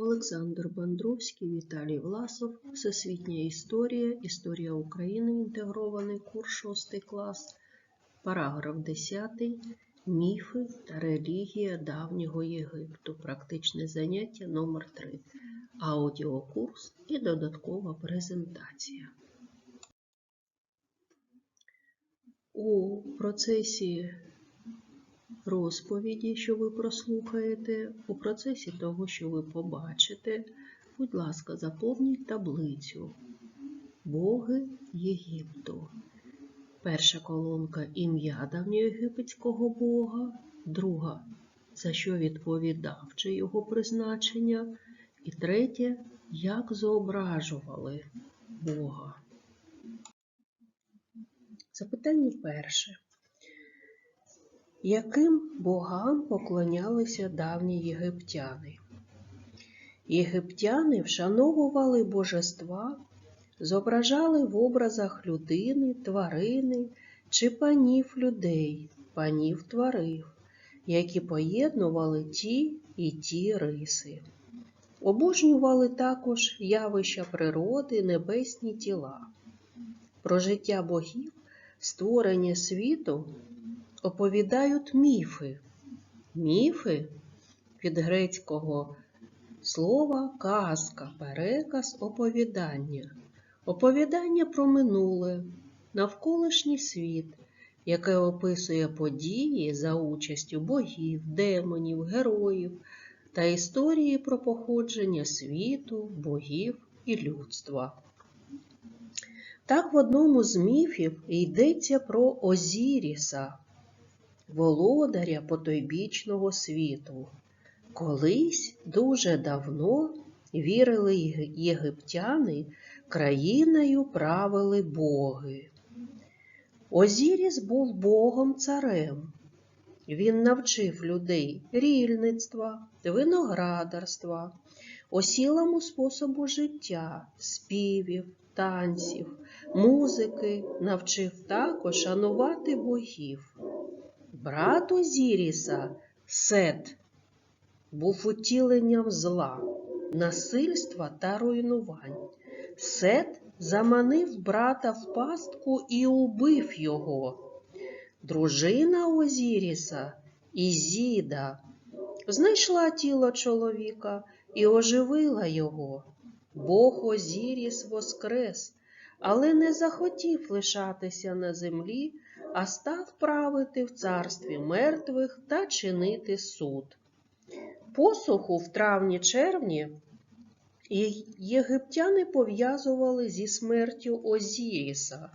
Олександр Бандровський, Віталій Власов, Всесвітня історія, Історія України, інтегрований курс 6 клас, параграф 10. Міфи та релігія давнього Єгипту. Практичне заняття номер 3 Аудіокурс і додаткова презентація. У процесі розповіді, що ви прослухаєте, у процесі того, що ви побачите, будь ласка, заповніть таблицю Боги Єгипту. Перша колонка ім'я давньоєгипетського бога, друга за що відповідав чи його призначення, і третє як зображували Бога. Запитання перше. Яким богам поклонялися давні єгиптяни? Єгиптяни вшановували божества, зображали в образах людини, тварини чи панів людей, панів тварив, які поєднували ті і ті риси. Обожнювали також явища природи, небесні тіла. Про життя богів, створення світу оповідають міфи. Міфи від грецького слова казка, переказ, оповідання. Оповідання про минуле, навколишній світ, яке описує події за участю богів, демонів, героїв та історії про походження світу, богів і людства. Так в одному з міфів йдеться про Озіріса, володаря потойбічного світу. Колись дуже давно вірили єгиптяни, країною правили боги. Озіріс був богом царем. Він навчив людей рільництва, виноградарства, осілому способу життя, співів, танців, музики, навчив також шанувати богів. Брат Озіріса, Сет, був утіленням зла, насильства та руйнувань. Сет заманив брата в пастку і убив його. Дружина Озіріса, Ізіда, знайшла тіло чоловіка і оживила його. Бог Озіріс воскрес, але не захотів лишатися на землі, а став правити в царстві мертвих та чинити суд. Посуху в травні-червні єгиптяни пов'язували зі смертю Озіріса.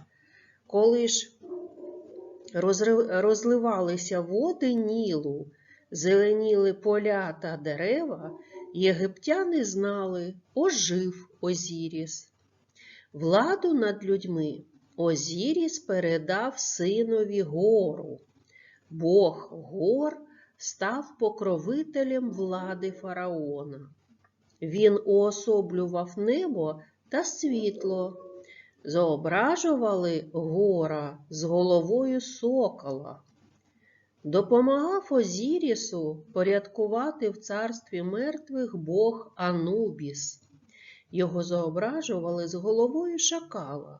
Коли ж розливалися води Нілу, зеленіли поля та дерева, єгиптяни знали, ожив Озіріс. Владу над людьми Озіріс передав синові гору. Бог гор став покровителем влади фараона. Він уособлював небо та світло, зображували гора з головою сокола. Допомагав Озірісу порядкувати в царстві мертвих бог Анубіс. Його зображували з головою шакала.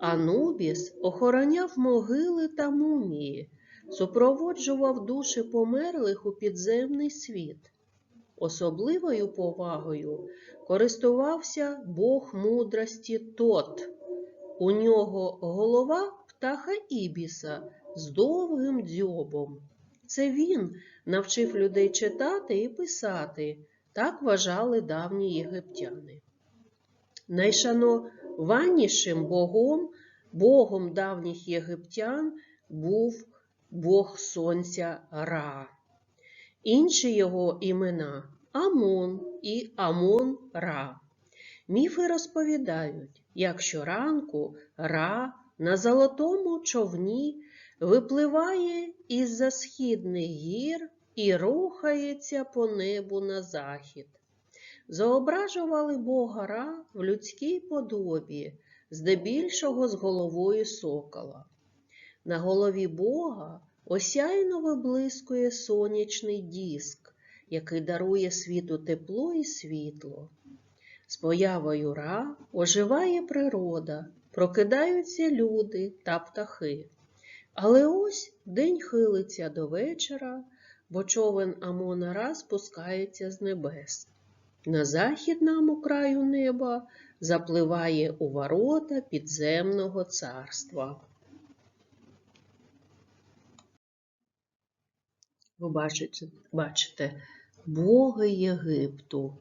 Анубіс охороняв могили та мумії, супроводжував душі померлих у підземний світ. Особливою повагою користувався Бог мудрості Тот. У нього голова птаха Ібіса з довгим дзьобом. Це він навчив людей читати і писати, так вважали давні єгиптяни. Найшанованішим богом, богом давніх єгиптян був Бог Сонця Ра. Інші його імена Амон і Амон Ра. Міфи розповідають, як щоранку Ра на золотому човні випливає із-за східних гір і рухається по небу на захід. Зображували Бога Ра в людській подобі, здебільшого з головою сокола. На голові Бога осяйно виблискує сонячний диск, який дарує світу тепло і світло. З появою Ра оживає природа, прокидаються люди та птахи. Але ось день хилиться до вечора, бо човен Амона Ра спускається з небес. На західному краю неба запливає у ворота підземного царства. Ви бачите, бачите боги Єгипту,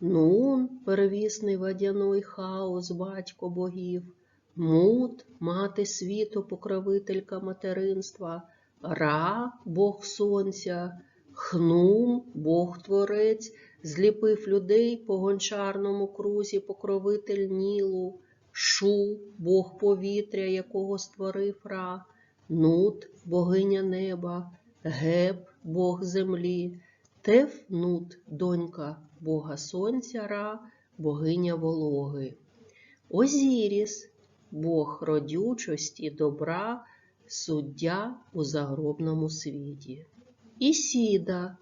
Нун, первісний водяний хаос, батько богів, Мут, мати світу, покровителька материнства, Ра, Бог сонця, Хнум, Бог творець, зліпив людей по гончарному крузі, покровитель Нілу, Шу, Бог повітря, якого створив Ра, Нут, богиня неба, Геб, Бог землі, Тефнут, донька Бога Сонця Ра, богиня вологи, Озіріс, Бог родючості, добра, суддя у загробному світі, Ісіда,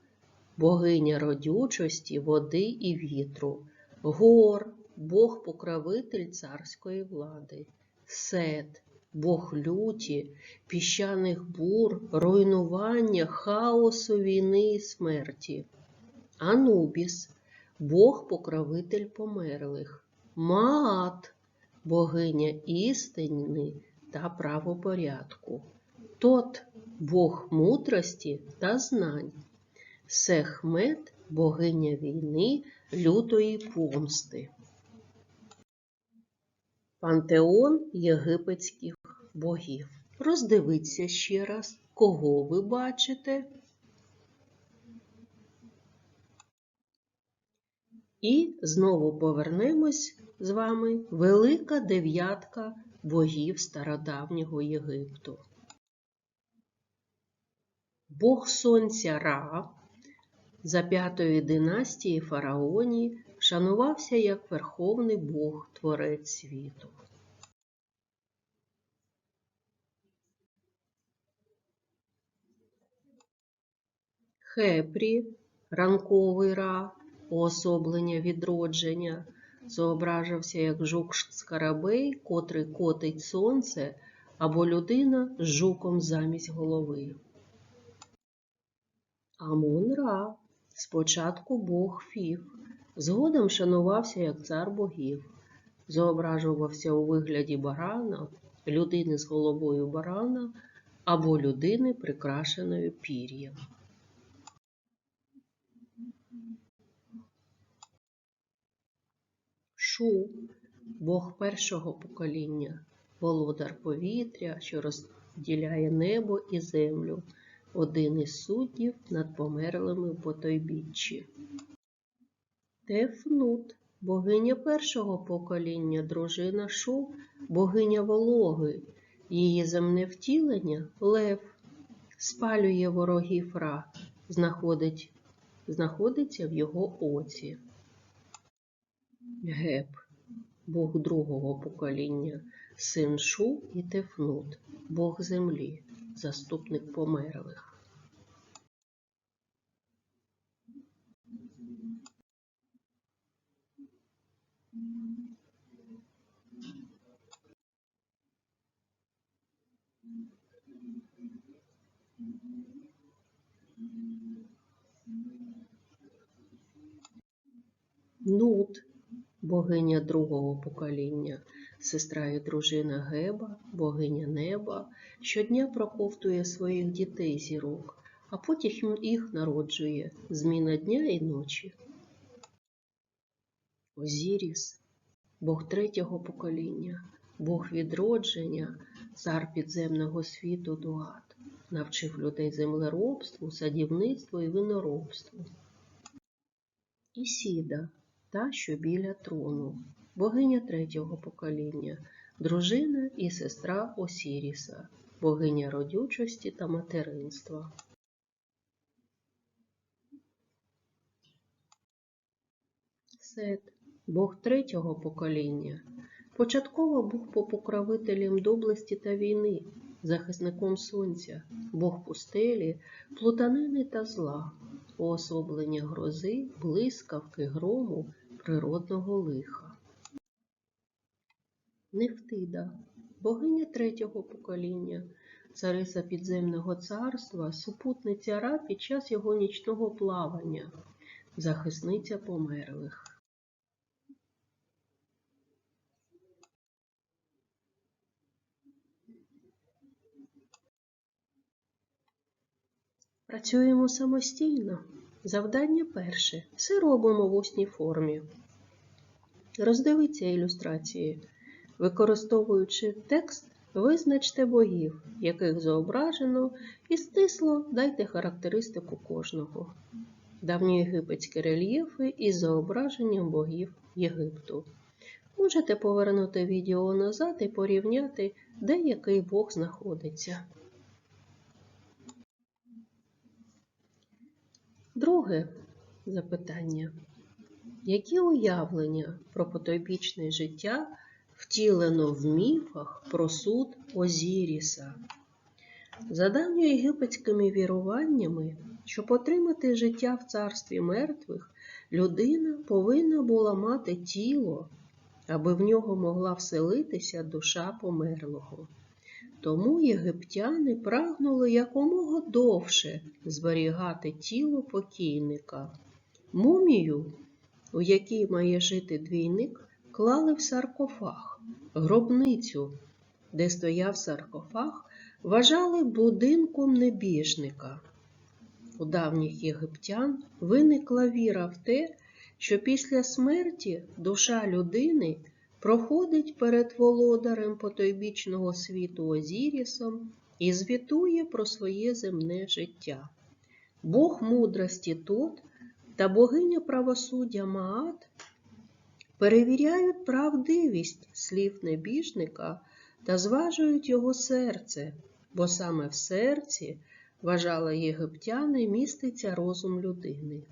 богиня родючості, води і вітру, Гор, Бог покровитель царської влади, Сет, Бог люті, піщаних бур, руйнування, хаосу, війни і смерті. Анубіс, Бог покровитель померлих, Маат, богиня істини та правопорядку, Тот, Бог мудрості та знань, Сехмет, богиня війни, лютої помсти. Пантеон єгипетських богів. Роздивіться ще раз, кого ви бачите. І знову повернемось з вами велика дев'ятка богів стародавнього Єгипту. Бог Сонця Ра за п'ятої династії фараоні шанувався як верховний Бог Творець світу. Хепрі, ранковий ра, уособлення відродження, зображився як жук скарабей, котрий котить сонце, або людина з жуком замість голови. Амон-Ра, спочатку бог Фів, згодом шанувався як цар богів, зображувався у вигляді барана, людини з головою барана або людини, прикрашеною пір'ям. Шу, бог першого покоління, володар повітря, що розділяє небо і землю, один із суддів над померлими в потойбіччі. Тефнут, богиня першого покоління, дружина Шу, богиня вологи, її земне втілення лев, спалює ворогів Ра, знаходить, знаходиться в його оці. Геб, бог другого покоління, син Шу і Тефнут, бог землі, заступник померлих. Нут, богиня другого покоління, сестра і дружина Геба, богиня неба, щодня проковтує своїх дітей зірок, а потім їх народжує зміна дня і ночі. Озіріс, бог третього покоління, бог відродження, цар підземного світу Дуат, навчив людей землеробству, садівництву і виноробству. Ісіда, та, що біля трону, богиня третього покоління, дружина і сестра Осіріса, богиня родючості та материнства. Сет, бог третього покоління, початково був покровителем доблесті та війни, захисником сонця, Бог пустелі, плутанини та зла, уособлення грози, блискавки, грому, природного лиха. Нефтида, богиня третього покоління, цариса підземного царства, супутниця Ра під час його нічного плавання, захисниця померлих. Працюємо самостійно. Завдання перше. Все робимо в усній формі. Роздивіться ілюстрації. Використовуючи текст, визначте богів, яких зображено, і стисло дайте характеристику кожного. Давньоєгипетські рельєфи із зображенням богів Єгипту. Можете повернути відео назад і порівняти, де який бог знаходиться. Друге запитання. Які уявлення про потойбічне життя втілено в міфах про суд Озіріса? За давньоєгипетськими віруваннями, щоб отримати життя в царстві мертвих, людина повинна була мати тіло, аби в нього могла вселитися душа померлого. Тому єгиптяни прагнули якомога довше зберігати тіло покійника. Мумію, у якій має жити двійник, клали в саркофаг, гробницю, де стояв саркофаг, вважали будинком небіжника. У давніх єгиптян виникла віра в те, що після смерті душа людини проходить перед володарем потойбічного світу Озірісом і звітує про своє земне життя. Бог мудрості Тот та богиня правосуддя Маат перевіряють правдивість слів небіжника та зважують його серце, бо саме в серці, вважали єгиптяни, міститься розум людини.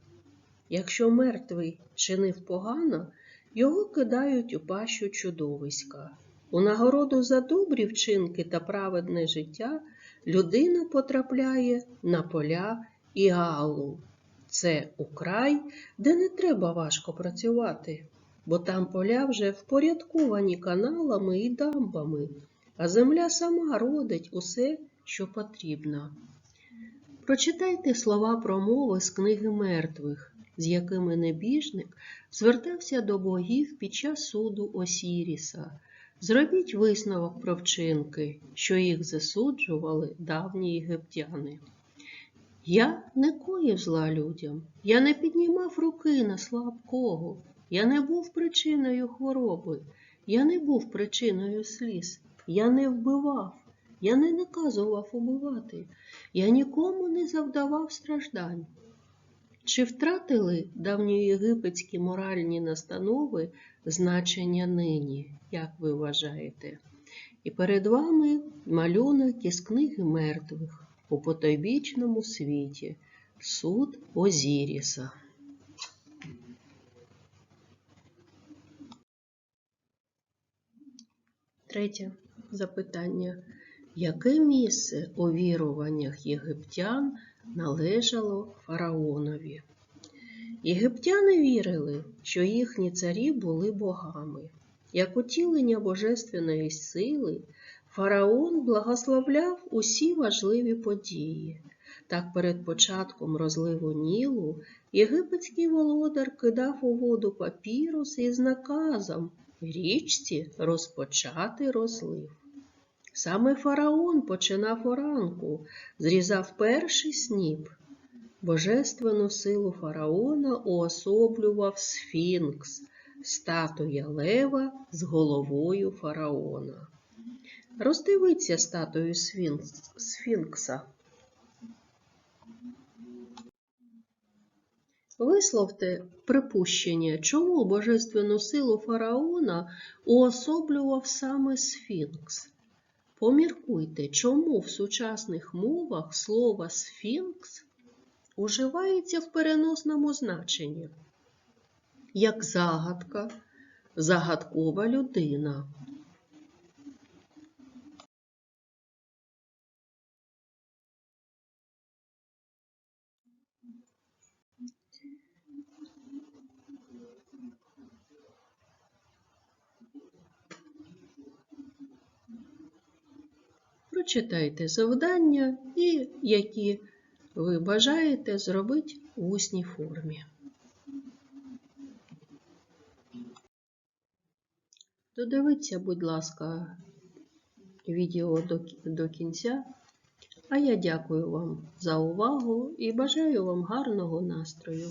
Якщо мертвий чинив погано, його кидають у пащу чудовиська. У нагороду за добрі вчинки та праведне життя людина потрапляє на поля Іалу. Це у край, де не треба важко працювати, бо там поля вже впорядковані каналами і дамбами, а земля сама родить усе, що потрібно. Прочитайте слова промови з книги мертвих, з якими небіжник звертався до богів під час суду Осіріса. Зробіть висновок про вчинки, що їх засуджували давні єгиптяни. Я не коїв зла людям, я не піднімав руки на слабкого, я не був причиною хвороби, я не був причиною сліз, я не вбивав, я не наказував убивати, я нікому не завдавав страждань. Чи втратили давньоєгипетські моральні настанови значення нині, як ви вважаєте? І перед вами малюнок із книги мертвих у потойбічному світі, суд Озіріса. Третє запитання. Яке місце у віруваннях єгиптян належало фараонові? Єгиптяни вірили, що їхні царі були богами. Як утілення божественної сили, фараон благословляв усі важливі події. Так перед початком розливу Нілу єгипетський володар кидав у воду папірус із наказом річці розпочати розлив. Саме фараон починав оранку, зрізав перший сніп. Божественну силу фараона уособлював сфінкс, статуя лева з головою фараона. Роздивіться статую сфінкс- сфінкса. Висловте припущення, чому божественну силу фараона уособлював саме сфінкс. Поміркуйте, чому в сучасних мовах слово сфінкс уживається в переносному значенні, як загадка, загадкова людина. Прочитайте завдання і які ви бажаєте зробити в усній формі. Додивіться, будь ласка, відео до, кінця. А я дякую вам за увагу і бажаю вам гарного настрою.